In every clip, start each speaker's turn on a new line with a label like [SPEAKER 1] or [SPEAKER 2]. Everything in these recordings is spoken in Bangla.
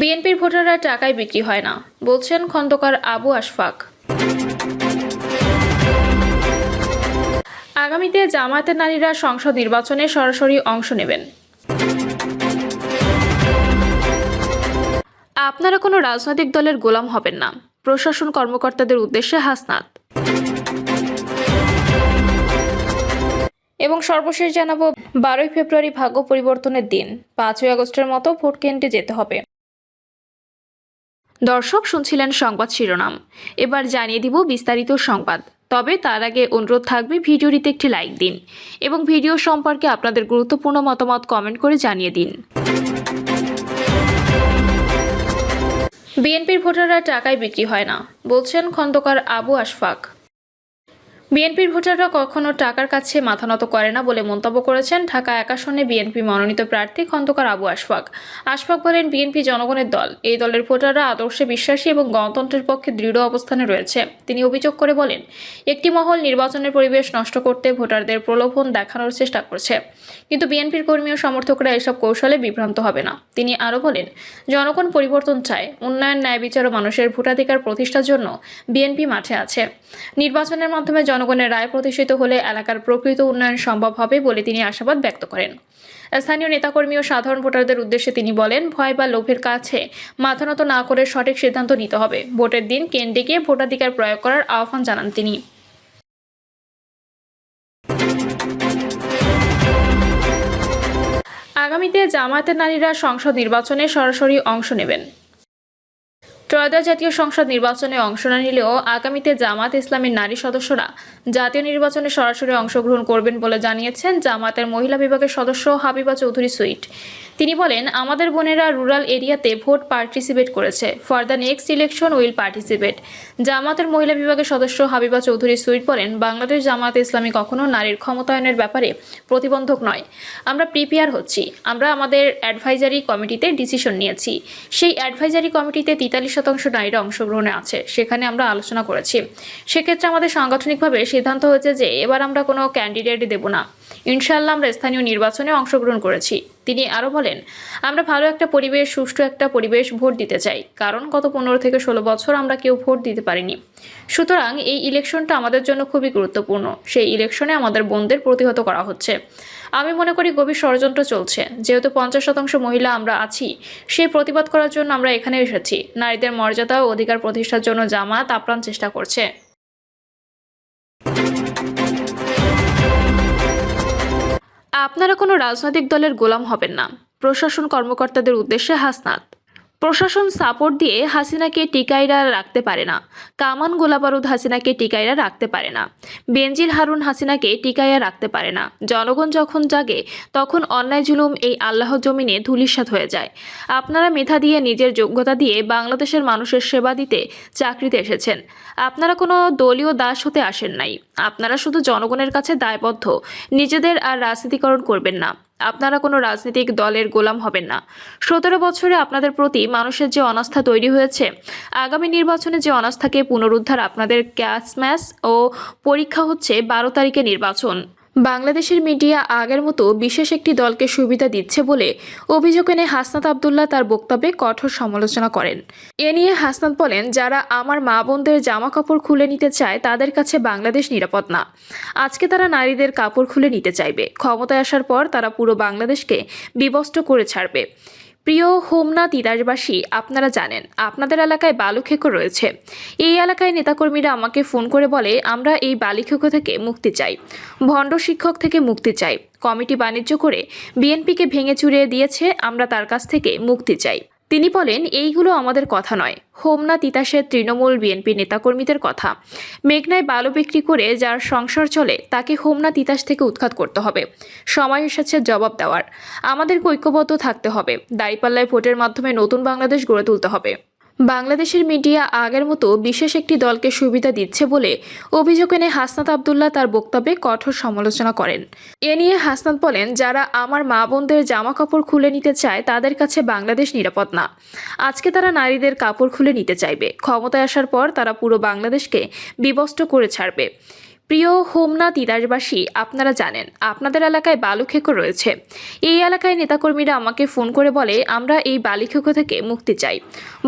[SPEAKER 1] বিএনপির ভোটাররা টাকায় বিক্রি হয় না, বলছেন খন্দকার আবু আশফাক। আগামীতে জামায়াতের নারীরা সংসদ নির্বাচনে সরাসরি অংশ নেবেন। আপনারা কোনো রাজনৈতিক দলের গোলাম হবেন না, প্রশাসন কর্মকর্তাদের উদ্দেশ্যে হাসনাত। এবং সর্বশেষ জানাব, বারোই ফেব্রুয়ারি ভাগ্য পরিবর্তনের দিন, পাঁচই আগস্টের মতো ভোট কেন্দ্রে যেতে হবে। দর্শক শুনছিলেন সংবাদ শিরোনাম। এবার জানিয়ে দিব বিস্তারিত সংবাদ। তবে তার আগে অনুরোধ থাকবে ভিডিওটিতে একটি লাইক দিন এবং ভিডিও সম্পর্কে আপনাদের গুরুত্বপূর্ণ মতামত কমেন্ট করে জানিয়ে দিন। বিএনপির ভোটাররা টাকায় বিক্রি হয় না, বলছেন খন্দকার আবু আশফাক। বিএনপির ভোটাররা কখনো টাকার কাছে মাথা নত করে না বলে মন্তব্য করেছেন ঢাকা এক আসনে বিএনপি মনোনীত প্রার্থী খন্দকার আবু আশফাক। আশফাক বলেন, বিএনপি জনগণের দল। এই দলের ভোটাররা আদর্শে বিশ্বাসী এবং গণতন্ত্রের পক্ষে দৃঢ় অবস্থানে রয়েছে। তিনি অভিযোগ করে বলেন, একটি মহল নির্বাচনের পরিবেশ নষ্ট করতে ভোটারদের প্রলোভন দেখানোর চেষ্টা করছে। কিন্তু বিএনপির কর্মী ও সমর্থকরা এসব কৌশলে বিভ্রান্ত হবে না। তিনি আরও বলেন, জনগণ পরিবর্তন চায়। উন্নয়ন, ন্যায় বিচার ও মানুষের ভোটাধিকার প্রতিষ্ঠার জন্য বিএনপি মাঠে আছে। নির্বাচনের মাধ্যমে জনগণের রায় প্রতিষ্ঠিত হলে এলাকার প্রকৃত উন্নয়ন সম্ভব হবে বলে তিনি আশাবাদ ব্যক্ত করেন। স্থানীয় নেতাকর্মী ও সাধারণ ভোটারদের উদ্দেশ্যে তিনি বলেন, ভয় বা লোভের কাছে মাথা নত না করে সঠিক সিদ্ধান্ত নিতে হবে। ভোটের দিন কেন্দ্রে গিয়ে ভোটাধিকার প্রয়োগ করার আহ্বান জানান তিনি। আগামীতে জামায়াতের নারীরা সংসদ নির্বাচনে সরাসরি অংশ নেবেন। ত্রয়োদশ জাতীয় সংসদ নির্বাচনে অংশ না নিলেও আগামীতে জামাত ইসলামের নারী সদস্যরা জাতীয় নির্বাচনে সরাসরি অংশগ্রহণ করবেন বলে জানিয়েছেন জামাতের মহিলা বিভাগের সদস্য হাবিবা চৌধুরী সুইট। তিনি বলেন, আমাদের বোনেরা রুরাল এরিয়াতে ভোট পার্টিসিপেট করেছে। For the next election will participate জামাতের মহিলা বিভাগের সদস্য হাবিবা চৌধুরী সুইট বলেন, বাংলাদেশ জামাত ইসলামী কখনো নারীর ক্ষমতায়নের ব্যাপারে প্রতিবন্ধক নয়। আমরা প্রিপেয়ার হচ্ছি। আমরা আমাদের অ্যাডভাইজারি কমিটিতে ডিসিশন নিয়েছি। সেই অ্যাডভাইজারি কমিটিতে তেতাল্লিশ শতাংশ নারীরা অংশগ্রহণে আছে। সেখানে আমরা আলোচনা করেছি। সেক্ষেত্রে আমাদের সাংগঠনিকভাবে সিদ্ধান্ত হয়েছে যে, এবার আমরা কোনো ক্যান্ডিডেট দেব না। ইনশাল্লাহ আমরা স্থানীয় নির্বাচনে অংশগ্রহণ করেছি। তিনি আরও বলেন, আমরা ভালো একটা পরিবেশ, সুষ্ঠু একটা পরিবেশ ভোট দিতে চাই। কারণ গত পনেরো থেকে ষোলো বছর আমরা কেউ ভোট দিতে পারিনি। সুতরাং এই ইলেকশনটা আমাদের জন্য খুবই গুরুত্বপূর্ণ। সেই ইলেকশনে আমাদের বোনদের প্রতিহত করা হচ্ছে। আমি মনে করি গভীর ষড়যন্ত্র চলছে। যেহেতু পঞ্চাশ শতাংশ মহিলা আমরা আছি, সেই প্রতিবাদ করার জন্য আমরা এখানে এসেছি। নারীদের মর্যাদা ও অধিকার প্রতিষ্ঠার জন্য জামাত আপ্রাণ চেষ্টা করছে। আপনারা কোনো রাজনৈতিক দলের গোলাম হবেন না। প্রশাসন কর্মকর্তাদের উদ্দেশ্যে হাসনাত। প্রশাসন সাপোর্ট দিয়ে হাসিনাকে টিকাইরা রাখতে পারে না। কামান গোলাবারুদ হাসিনাকে টিকাইরা রাখতে পারে না। বেনজির হারুন হাসিনাকে টিকাইয়া রাখতে পারে না। জনগণ যখন জাগে, তখন অন্যায় জুলুম এই আল্লাহ জমিনে ধুলিস্বাদ হয়ে যায়। আপনারা মেধা দিয়ে, নিজের যোগ্যতা দিয়ে বাংলাদেশের মানুষের সেবা দিতে চাকরিতে এসেছেন। আপনারা কোনো দলীয় দাস হতে আসেন নাই। আপনারা শুধু জনগণের কাছে দায়বদ্ধ। নিজেদের আর রাজনীতিকরণ করবেন না। আপনারা কোনো রাজনৈতিক দলের গোলাম হবেন না। সতেরো বছরে আপনাদের প্রতি মানুষের যে অনাস্থা তৈরি হয়েছে, আগামী নির্বাচনে যে অনাস্থাকে পুনরুদ্ধার আপনাদের ক্যাশ ম্যাচ ও পরীক্ষা হচ্ছে বারো তারিখে নির্বাচন। বাংলাদেশের মিডিয়া আগের মতো বিশেষ একটি দলকে সুবিধা দিচ্ছে বলে অভিযোগ এনে হাসনাত আবদুল্লাহ তার বক্তব্যে কঠোর সমালোচনা করেন। এ নিয়ে হাসনাত বলেন, যারা আমার মা বোনদের জামা কাপড় খুলে নিতে চায়, তাদের কাছে বাংলাদেশ নিরাপদ না। আজকে তারা নারীদের কাপড় খুলে নিতে চাইবে। ক্ষমতায় আসার পর তারা পুরো বাংলাদেশকে বিবস্ত করে ছাড়বে। প্রিয় হোমনা তিতাসবাসী, আপনারা জানেন, আপনাদের এলাকায় বালুখেকো রয়েছে। এই এলাকায় নেতাকর্মীরা আমাকে ফোন করে বলে, আমরা এই বালিখেকো থেকে মুক্তি চাই। ভণ্ড শিক্ষক থেকে মুক্তি চাই। কমিটি বাণিজ্য করে বিএনপিকে ভেঙে চুরিয়ে দিয়েছে, আমরা তার কাছ থেকে মুক্তি চাই। তিনি বলেন, এইগুলো আমাদের কথা নয়। হোমনা, তিতাসের তৃণমূল বিএনপি নেতাকর্মীদের কথা। মেঘনায় বালু বিক্রি করে যার সংসার চলে, তাকে হোমনা, তিতাস থেকে উৎখাত করতে হবে। সময় এসেছে জবাব দেওয়ার। আমাদের ঐক্যবদ্ধ থাকতে হবে। দাঁড়িপাল্লায় ভোটের মাধ্যমে নতুন বাংলাদেশ গড়ে তুলতে হবে। বাংলাদেশের মিডিয়া আগের মতো বিশেষ একটি দলকে সুবিধা দিচ্ছে বলে অভিযোগ এনে হাসনাত আবদুল্লাহ তার বক্তব্যে কঠোর সমালোচনা করেন। এ নিয়ে হাসনাত বলেন, যারা আমার মা বোনদের জামা কাপড় খুলে নিতে চায়, তাদের কাছে বাংলাদেশ নিরাপদ না। আজকে তারা নারীদের কাপড় খুলে নিতে চাইবে। ক্ষমতায় আসার পর তারা পুরো বাংলাদেশকে বিবস্ত করে ছাড়বে। প্রিয় হোমনা তিতাসবাসী আপনারা জানেন, আপনাদের এলাকায় বালুখেকো রয়েছে। এই এলাকায় নেতাকর্মীরা আমাকে ফোন করে বলে, আমরা এই বালিখেকো থেকে মুক্তি চাই।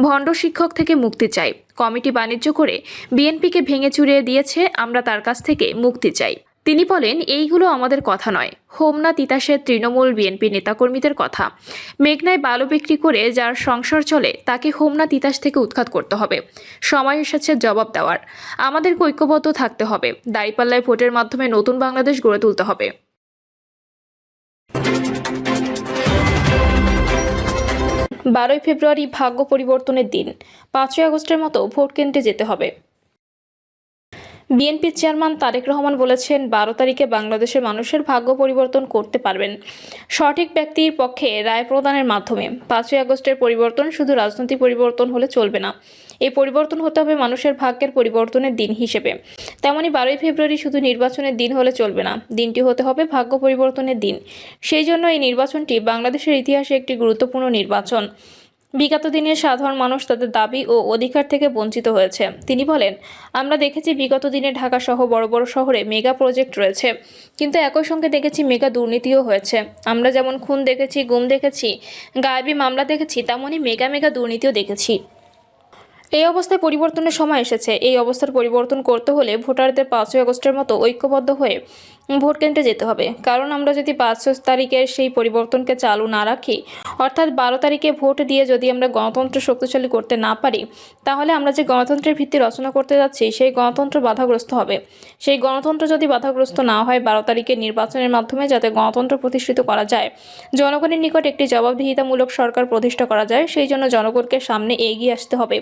[SPEAKER 1] ভণ্ড শিক্ষক থেকে মুক্তি চাই। কমিটি বাণিজ্য করে বিএনপিকে ভেঙে চুরিয়ে দিয়েছে, আমরা তার কাছ থেকে মুক্তি চাই। তিনি বলেন, এইগুলো আমাদের কথা নয়। হোমনা, তিতাসের তৃণমূল বিএনপি নেতাকর্মীদের কথা। মেঘনায় বালু বিক্রি করে যার সংসার চলে, তাকে হোমনা, তিতাস থেকে উৎখাত করতে হবে। সময় এসেছে জবাব দেওয়ার। আমাদের ঐক্যবদ্ধ থাকতে হবে। দাঁড়িপাল্লায় ভোটের মাধ্যমে নতুন বাংলাদেশ গড়ে তুলতে হবে। বারোই ফেব্রুয়ারি ভাগ্য পরিবর্তনের দিন। পাঁচই আগস্টের মতো ভোট কেন্দ্রে যেতে হবে। বিএনপির চেয়ারম্যান তারেক রহমান বলেছেন, বারো তারিখে বাংলাদেশের মানুষের ভাগ্য পরিবর্তন করতে পারবেন। সঠিক ব্যক্তির পক্ষে রায় প্রদানের মাধ্যমে। পাঁচই আগস্টের পরিবর্তন শুধু রাজনৈতিক পরিবর্তন হলে চলবে না। এই পরিবর্তন হতে হবে মানুষের ভাগ্যের পরিবর্তনের দিন হিসেবে। তেমনি বারোই ফেব্রুয়ারি শুধু নির্বাচনের দিন হলে চলবে না, দিনটি হতে হবে ভাগ্য পরিবর্তনের দিন। সেই জন্য এই নির্বাচনটি বাংলাদেশের ইতিহাসে একটি গুরুত্বপূর্ণ নির্বাচন। বিগত দিনে সাধারণ মানুষ তাদের দাবি ও অধিকার থেকে বঞ্চিত হয়েছে। তিনি বলেন, আমরা দেখেছি বিগত দিনে ঢাকা সহ বড় বড় শহরে মেগা প্রজেক্ট রয়েছে, কিন্তু একই সঙ্গে দেখেছি মেগা দুর্নীতিও হয়েছে। আমরা যেমন খুন দেখেছি, গুম দেখেছি, গায়েবী মামলা দেখেছি তেমনই মেগা মেগা দুর্নীতিও দেখেছি। এই অবস্থায় পরিবর্তনের সময় এসেছে। এই অবস্থার পরিবর্তন করতে হলে ভোটারদের পাঁচই আগস্টের মতো ঐক্যবদ্ধ হয়ে ভোট কেন্দ্রে যেতে হবে। কারণ আমরা যদি পাঁচ তারিখের সেই পরিবর্তনকে চালু না রাখি, অর্থাৎ বারো তারিখে ভোট দিয়ে যদি আমরা গণতন্ত্র শক্তিশালী করতে না পারি, তাহলে আমরা যে গণতন্ত্রের ভিত্তি রচনা করতে যাচ্ছি, সেই গণতন্ত্র বাধাগ্রস্ত হবে। সেই গণতন্ত্র যদি বাধাগ্রস্ত না হয় বারো তারিখে নির্বাচনের মাধ্যমে যাতে গণতন্ত্র প্রতিষ্ঠিত করা যায়, জনগণের নিকট একটি জবাবদিহিতামূলক সরকার প্রতিষ্ঠা করা যায়, সেই জন্য জনগণকে সামনে এগিয়ে আসতে হবে।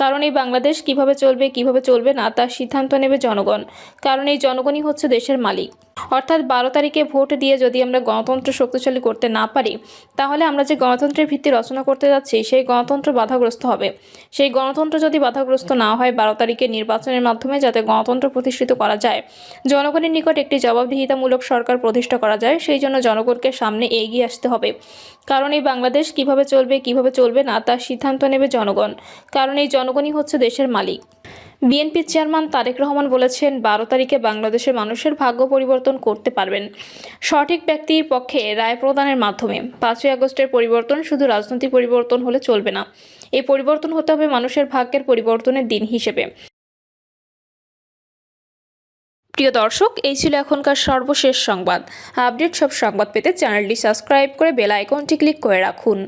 [SPEAKER 1] কারণ এই বাংলাদেশ কীভাবে চলবে কীভাবে চলবে না, তার সিদ্ধান্ত নেবে জনগণ। কারণ এই জনগণই হচ্ছে দেশের মালিক। অর্থাৎ বারো তারিখে ভোট দিয়ে যদি আমরা গণতন্ত্র শক্তিশালী করতে না পারি, তাহলে আমরা যে গণতন্ত্রের ভিত্তি রচনা করতে যাচ্ছি, সেই গণতন্ত্র বাধাগ্রস্ত হবে। সেই গণতন্ত্র যদি বাধাগ্রস্ত না হয় বারো তারিখে নির্বাচনের মাধ্যমে যাতে গণতন্ত্র প্রতিষ্ঠিত করা যায়, জনগণের নিকট একটি জবাবদিহিতামূলক সরকার প্রতিষ্ঠা করা যায়, সেই জন্য জনগণকে সামনে এগিয়ে আসতে হবে। কারণ এই বাংলাদেশ কীভাবে চলবে কীভাবে চলবে না, তার সিদ্ধান্ত নেবে জনগণ। কারণ এই জনগণই হচ্ছে দেশের মালিক। বিএনপির চেয়ারম্যান তারেক রহমান বলেছেন, বারো তারিখে বাংলাদেশের মানুষের ভাগ্য পরিবর্তন করতে পারবেন। সঠিক ব্যক্তির পক্ষে রায় প্রদানের মাধ্যমে। পাঁচই আগস্টের পরিবর্তন শুধু রাজনৈতিক পরিবর্তন হলে চলবে না। এই পরিবর্তন হতে হবে মানুষের ভাগ্যের পরিবর্তনের দিন হিসেবে। প্রিয় দর্শক, এই ছিল এখনকার সর্বশেষ সংবাদ। আপডেট সব সংবাদ পেতে চ্যানেলটি সাবস্ক্রাইব করে বেল আইকনটি ক্লিক করে রাখুন।